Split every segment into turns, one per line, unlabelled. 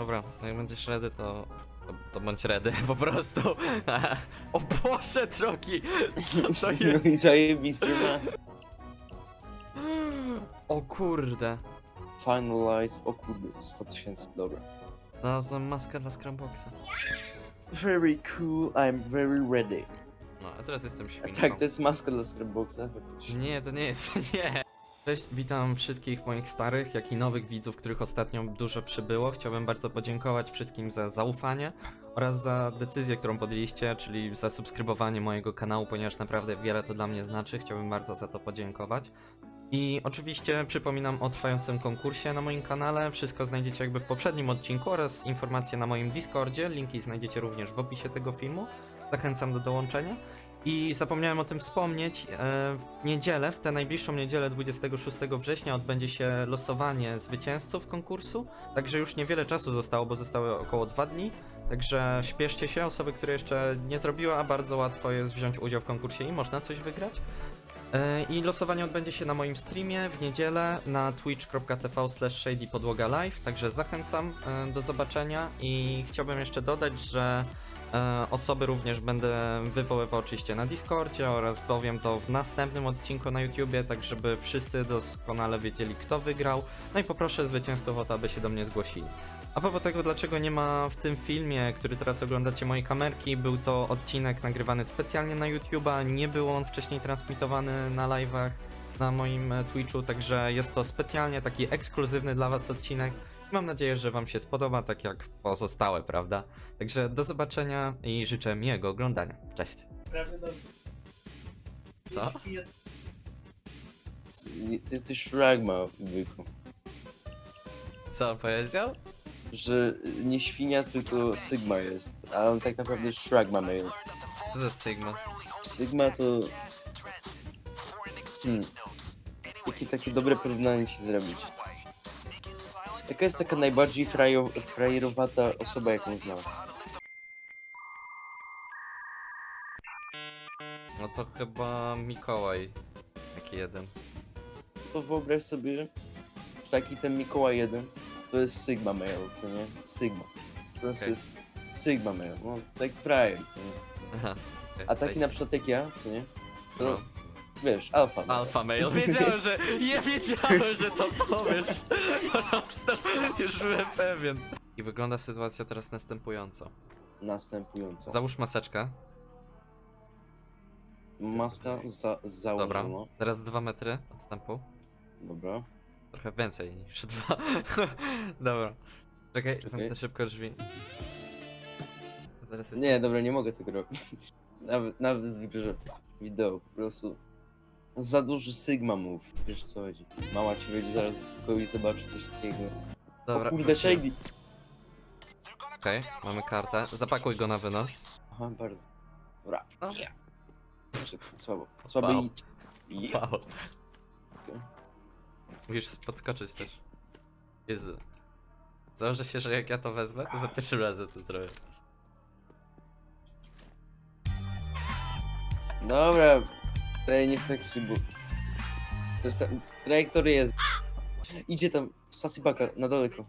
Dobra, jak będziesz ready, to, to, to bądź ready po prostu. o Boże drogi! Co to
No i
jest?
zajebisty mas.
O kurde.
Finalize, o kurde, 100 tysięcy, dobra.
Znalazłem maskę dla Scrumboxa.
Very cool, I'm very ready.
No, a teraz jestem świnką.
Tak, to jest maska dla Scrapboxa, faktycznie.
Nie, to nie jest, nie. Cześć, witam wszystkich moich starych, jak i nowych widzów, których ostatnio dużo przybyło. Chciałbym bardzo podziękować wszystkim za zaufanie oraz za decyzję, którą podjęliście, czyli za subskrybowanie mojego kanału, ponieważ naprawdę wiele to dla mnie znaczy. Chciałbym bardzo za to podziękować. I oczywiście przypominam o trwającym konkursie na moim kanale. Wszystko znajdziecie jakby w poprzednim odcinku oraz informacje na moim Discordzie. Linki znajdziecie również w opisie tego filmu. Zachęcam do dołączenia. I zapomniałem o tym wspomnieć, e, w niedzielę, w tę najbliższą niedzielę 26 września odbędzie się losowanie zwycięzców konkursu, także już niewiele czasu zostało, bo zostały około dwa dni, także śpieszcie się, osoby, które jeszcze nie zrobiły, a bardzo łatwo jest wziąć udział w konkursie i można coś wygrać. E, I losowanie odbędzie się na moim streamie w niedzielę na twitch.tv shady podłoga live, także zachęcam e, do zobaczenia i chciałbym jeszcze dodać, że E, osoby również będę wywoływał oczywiście na Discordzie oraz powiem to w następnym odcinku na YouTubie, tak żeby wszyscy doskonale wiedzieli kto wygrał. No i poproszę zwycięzców o to, aby się do mnie zgłosili. A propos tego, dlaczego nie ma w tym filmie, który teraz oglądacie mojej kamerki, był to odcinek nagrywany specjalnie na YouTuba, nie był on wcześniej transmitowany na live'ach na moim e, Twitchu, także jest to specjalnie taki ekskluzywny dla was odcinek. Mam nadzieję, że Wam się spodoba, tak jak pozostałe, prawda? Także do zobaczenia i życzę miłego oglądania. Cześć.
Prawie dobrze.
Co?
Ty jesteś byku.
Co powiedział?
Że nie świnia, tylko Sigma jest. A on tak naprawdę Shragma mail.
Co to jest Sigma?
Sigma to... Hmm. Jakie takie dobre porównanie ci zrobić? Jaka jest taka najbardziej frajo, frajerowata osoba, jaką znasz?
No to chyba Mikołaj. Jaki jeden.
To wyobraź sobie, że taki ten Mikołaj 1 to jest Sigma mail, co nie? Sigma. Po prostu
Okej.
jest Sigma mail, no tak frajer, co nie?
Aha.
A taki na przykład jak ja, co nie? To
No.
wiesz, alfa. mail.
Alfa mail. Wiedziałem, że. Ja wiedziałem, że to powiesz. Po prostu już byłem pewien. I wygląda sytuacja teraz następująco.
Następująco.
Załóż maseczkę.
Maska za
Dobra.
założona.
Teraz dwa metry odstępu.
Dobra.
Trochę więcej niż dwa. Dobra. Czekaj,
Czekaj.
zamknę szybko drzwi. Zaraz jest.
Nie, dobra, nie mogę tego robić. Nawet, nawet w grze wideo, po prostu. Za duży Sigma move, wiesz co chodzi. Mała ci wejdzie zaraz do pokoju i zobaczy coś takiego.
Dobra.
o kurde. Shady!
Okej, mamy kartę. Zapakuj go na wynos.
Aha, bardzo. Dobra.
No.
Dobrze, Słabo. Słabo
Wow.
i... i...
Wow. Musisz podskoczyć też. Jezu. Założę się, że jak ja to wezmę, to za pierwszym razem to zrobię.
Dobra, tutaj nie flexuj, bo... Coś tam... Trajektoria jest... Idzie tam Sasibaka na daleko.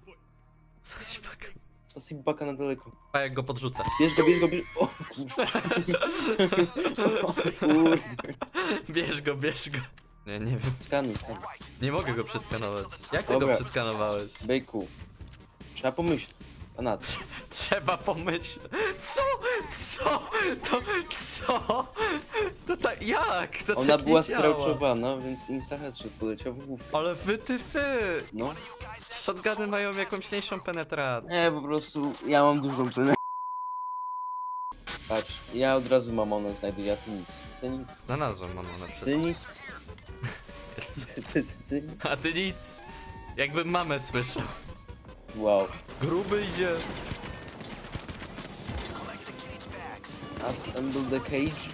Co się pak?
Sasibaka na daleko.
A jak go podrzucę.
Bierz go, bierz go, bierz... O kurde.
Bierz go, bierz go. Nie, nie wiem.
Skanuj, skanuj.
Nie mogę go przeskanować. Jak ty go
Dobra.
przeskanowałeś?
Bejku. Trzeba pomyśleć. A na to.
Trzeba pomyśleć. Co? Co? To co? To tak jak? To
Ona
tak
była
nie działa.
skrauczowana, więc insta headshot poleciał w główkę.
Ale wy ty fy!
No.
Shotguny mają jakąś mniejszą penetrację.
Nie, po prostu ja mam dużą plenę. Patrz, ja od razu mamonę znajduję, a ty nic. Ty nic.
Znalazłem mamonę przed
Ty nic.
Jest. A ty nic. Jakbym mamę słyszał.
Wow.
Gruby idzie.
Assemble the cage.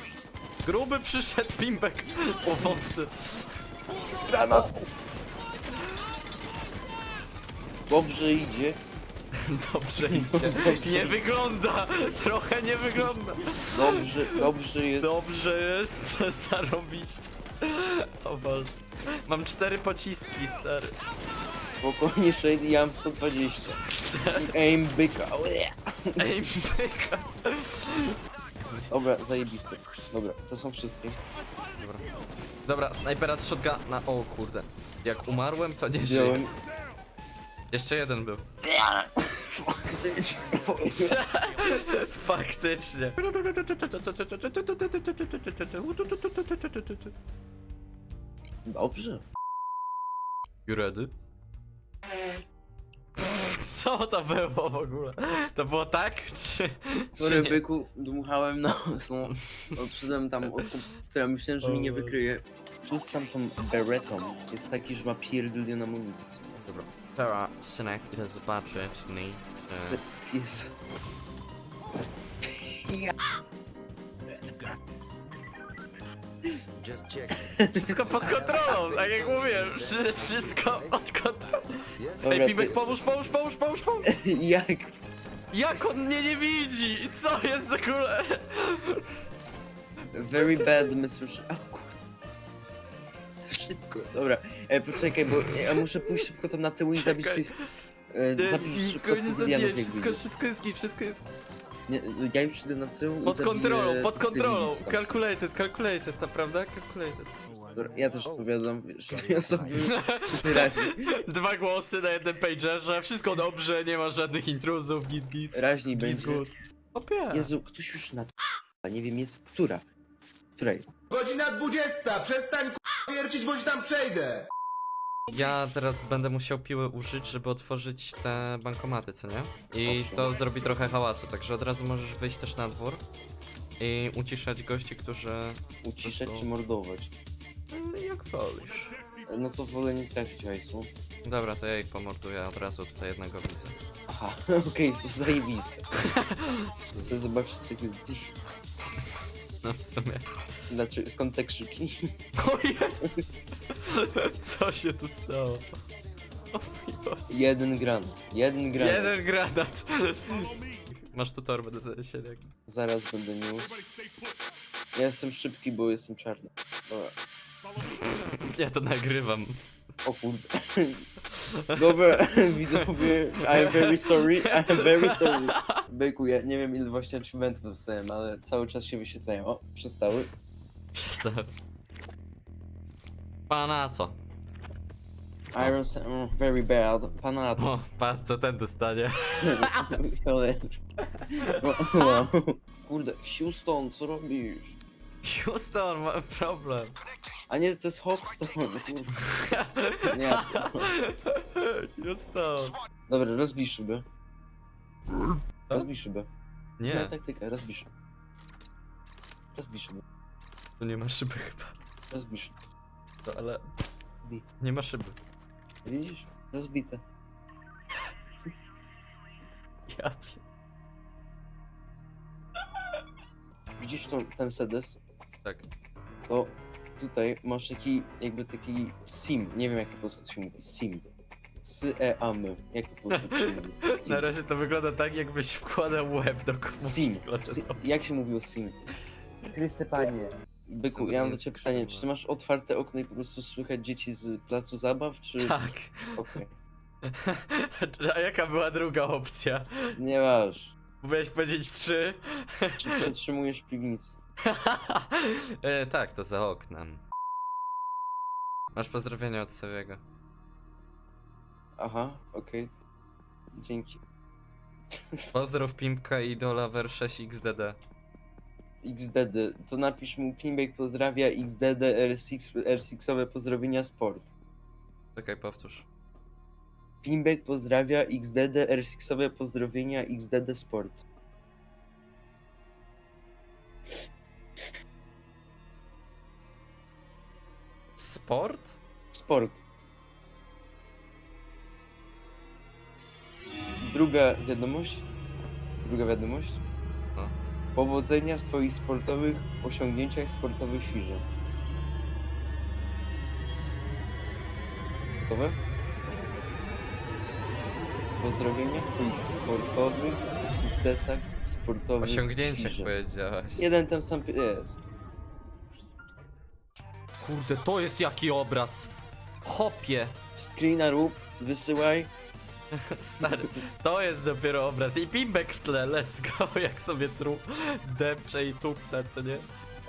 Gruby przyszedł bimbek pomocy.
Granat! Dobrze idzie.
Dobrze idzie. Nie wygląda. Trochę nie wygląda.
Dobrze, dobrze jest.
Dobrze jest. Zarobiście. O wal. Mam cztery pociski, stary.
Spokojnie, Shade, ja mam 120. Aim byka.
Ej, byka.
Dobra, zajebiste. Dobra, to są wszystkie.
Dobra. Dobra, snajpera z shotguna. O kurde. Jak umarłem, to nie żyję.
Wziąłem.
Jeszcze jeden był. Faktycznie.
Dobrze.
You ready? Co to było w ogóle? To było tak? Czy...
Sorry,
czy nie?
byku, dmuchałem na no, Odszedłem tam od komputera, myślałem, że mi nie wykryje. Plus tam tą beretą jest taki, że ma pierdolioną amunicję.
Dobra. Teraz, synek, idę zobaczyć, nie? Czy...
Z- Jest.
Wszystko pod kontrolą, tak jak mówiłem. Wszy- Wszystko pod kontrolą.
Dobra,
Ej, Pimek,
ty-
pomóż, pomóż, pomóż, pomóż, pomóż.
Jak?
Jak on mnie nie widzi? Co jest w ogóle?
Very bad, Mr. Sh- A, kur... Szybko. Dobra, e, poczekaj, bo ja muszę pójść szybko tam na tył i zabić
Czekaj.
tych... E, zabić szybko
Nikogo nie zabijaj,
cywilianów, jak
wszystko,
wyjdzie.
wszystko jest git, wszystko jest
Nie, ja już idę na tył i
pod
zabiję
kontrolą, pod kontrolą.
cywilistów.
Calculated, calculated, to prawda? Calculated.
Dobra, Ja też powiadam, wiesz, osoby raźni,
Dwa głosy na jednym pagerze, wszystko dobrze, nie ma żadnych intruzów, git, git,
raźniej
git,
będzie.
good. Opie.
Jezu, ktoś już na... A nie wiem, jest która? Która jest?
Godzina 20, przestań k***a wiercić, bo ci tam przejdę.
Ja teraz będę musiał piły użyć, żeby otworzyć te bankomaty, co nie? I
Owszem.
to zrobi trochę hałasu, także od razu możesz wyjść też na dwór i uciszać gości, którzy...
Uciszać
prostu-
czy mordować?
Mm, Jak wolisz.
No to wolę nie trafić hajsu.
Dobra, to ja ich pomorduję od razu, tutaj jednego widzę.
Aha, okej, to zajebiste. Chcę zobaczyć security.
No w sumie.
Dlaczego, skąd te krzyki?
O jest! Co się tu stało? O mój Boże.
Jeden granat, jeden granat.
Jeden granat! Masz tu torbę do zaniesienia.
Zaraz będę niósł. Ja jestem szybki, bo jestem czarny. Dobra.
Ja to nagrywam.
O kurde. Dobra, widzowie, I'm very sorry, I'm very sorry. Byku, ja nie wiem ile właśnie achievementów dostałem, ale cały czas się wyświetlają. O, przestały.
Przestań. Pana co?
Iron Sa- mm, very bad. Pana to.
O, patrz co ten dostanie.
Wow. Kurde, Houston, co robisz?
Houston, mam problem.
A nie, to jest kurwa. Nie.
Houston.
Dobra, rozbij szybę. Rozbij szybę. Moja
Nie,
taktyka, rozbij szybę. Rozbij szybę.
tu nie ma szyby chyba.
Rozbij szybę.
To, ale nie ma szyby.
Widzisz? Rozbite.
Ja pie-
Widzisz tą, ten sedes?
Tak.
To tutaj masz taki, jakby taki sim. Nie wiem jak po polsku to się mówi. Sim. S-E-A-M. Jak po polsku to się mówi? Sim.
Na razie to wygląda tak, jakbyś wkładał łeb do komórki.
Sim. Si- Jak się mówi o sim? Chryste panie. Byku, ja mam do ciebie pytanie, czy ty masz otwarte okno i po prostu słychać dzieci z placu zabaw, czy...
Tak.
Okej.
A jaka była druga opcja?
Nie masz.
Mógłbyś powiedzieć czy?
Czy przetrzymujesz w piwnicy?
e, tak, to za oknem. Masz pozdrowienia od Sewiego.
Aha, okej. Dzięki.
Pozdrów Pimpka i Dola ver 6 XDD.
To napisz mu Pimbek pozdrawia XDD R6, R6owe pozdrowienia sport.
Czekaj, powtórz.
Pimbek pozdrawia XDD R6owe pozdrowienia XDD sport.
Sport?
Sport. Druga wiadomość. Druga wiadomość. Powodzenia w twoich sportowych osiągnięciach sportowych świrze. Gotowe? Pozdrowienia w twoich sportowych sukcesach sportowych
Osiągnięciach
świrze.
powiedziałaś.
Jeden ten sam jest.
Kurde, to jest jaki obraz! Hopie!
Screena rób Wysyłaj.
Stary, to jest dopiero obraz. I pimbek w tle, let's go, jak sobie tru depcze i tupta, co nie?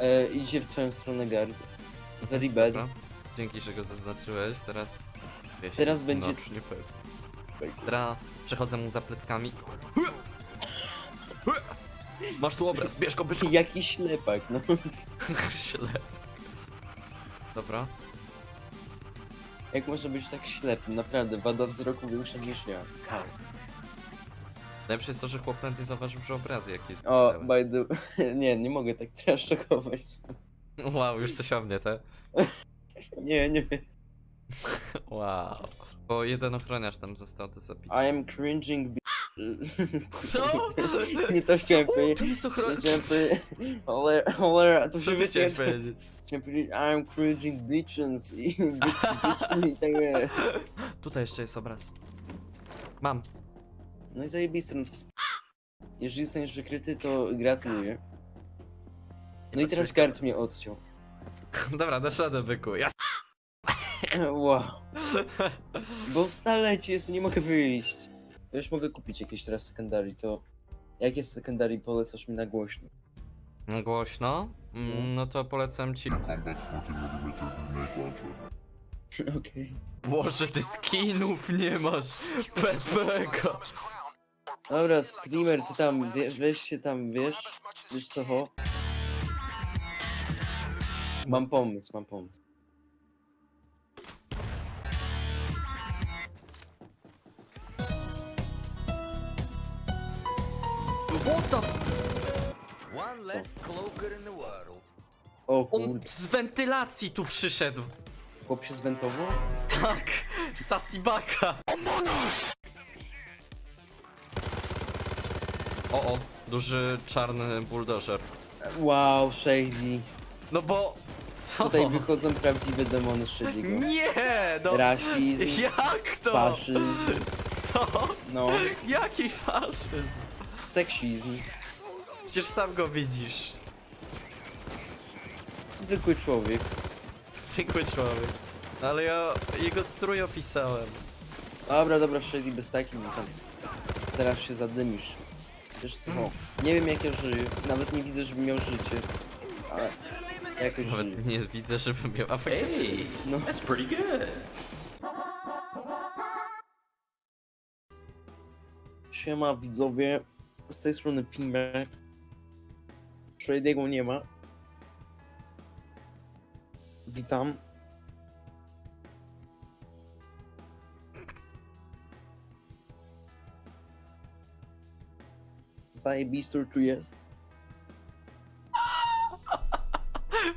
E, idzie w twoją stronę gard. Very bad.
Dobra. Dzięki, że go zaznaczyłeś, teraz... Wieś
Teraz będzie-
pewnie. Teraz przechodzę mu za pleckami. Masz tu obraz, bierz go, byczku.
Jaki ślepak, no.
Ślep. Dobra.
Jak może być tak ślepym? Naprawdę, wada wzroku większa niż ja.
Najlepsze jest to, że chłop nawet nie zauważył, że obrazy jakieś
O,
zniknęły.
by the... Nie, nie mogę tak traszczokować.
Wow, już coś o mnie, te.
Nie, nie.
Wow. Bo jeden ochroniarz tam został do zabicia.
I am cringing b...
Co?
Nie to chciałem
O,
powiedzieć.
tu jest ochroniarz.
Chciałem powiedzieć... Cholera, cholera, to
Co
się
ty chciałeś powiedzieć?
Chciałem powiedzieć I am cringing bitches i bitches i tak dalej.
Tutaj jeszcze jest obraz. Mam.
No i zajebiste, no to sp... Jeżeli zostaniesz wykryty, to gratuluję. No i teraz gard mnie odciął.
Dobra, dasz radę, byku. Ja...
Wow. Bo w talecie jest, nie mogę wyjść. Ja już mogę kupić jakieś teraz secondary, to... Jak jest secondary, polecasz mi na głośno.
No Głośno? Mm, no to polecam ci...
Combat 40mm grenade launcher.
Okej.
Boże, ty skinów nie masz! Pepego!
Dobra, streamer, ty tam, wiesz, weź się tam, wiesz? Wiesz co, ho? Mam pomysł, mam pomysł.
One less cloaker in the world.
O
On
kurde,
z wentylacji tu przyszedł.
chłop się zwentował?
Tak, Sasibaka. O, o, duży czarny buldożer.
Wow, Shady.
No bo... Co?
Tutaj wychodzą prawdziwe demony Shady'ego.
Nie, no...
Rasizm,
Jak to?
faszyzm,
Co?
no,
Jaki faszyzm?
seksizm.
Przecież sam go widzisz.
Zwykły człowiek.
Zwykły człowiek. Ale ja jego strój opisałem.
Dobra, dobra, Shady bez takim, no tam. Zaraz się zadymisz. Wiesz co, nie wiem jak ja żyję, nawet nie widzę, żebym miał życie. Ale jakoś żyję.
Nawet nie widzę, żebym miał afekty.
No.
That's pretty good.
Siema widzowie, z tej strony Pimbek. Shady'ego nie ma. Witam. Zajebistur tu jest.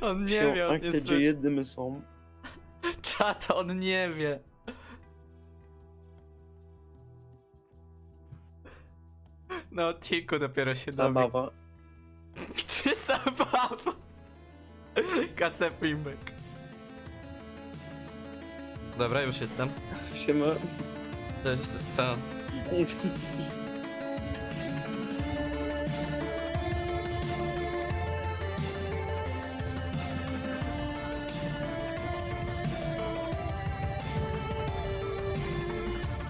On nie wie, on
akcje
jest...
dzieje, dymy są.
Czat, on nie wie. Na odcinku dopiero się dowie.
Zabawa?
KC Pimbek. Dobra, już jestem.
Siema.
To jest co?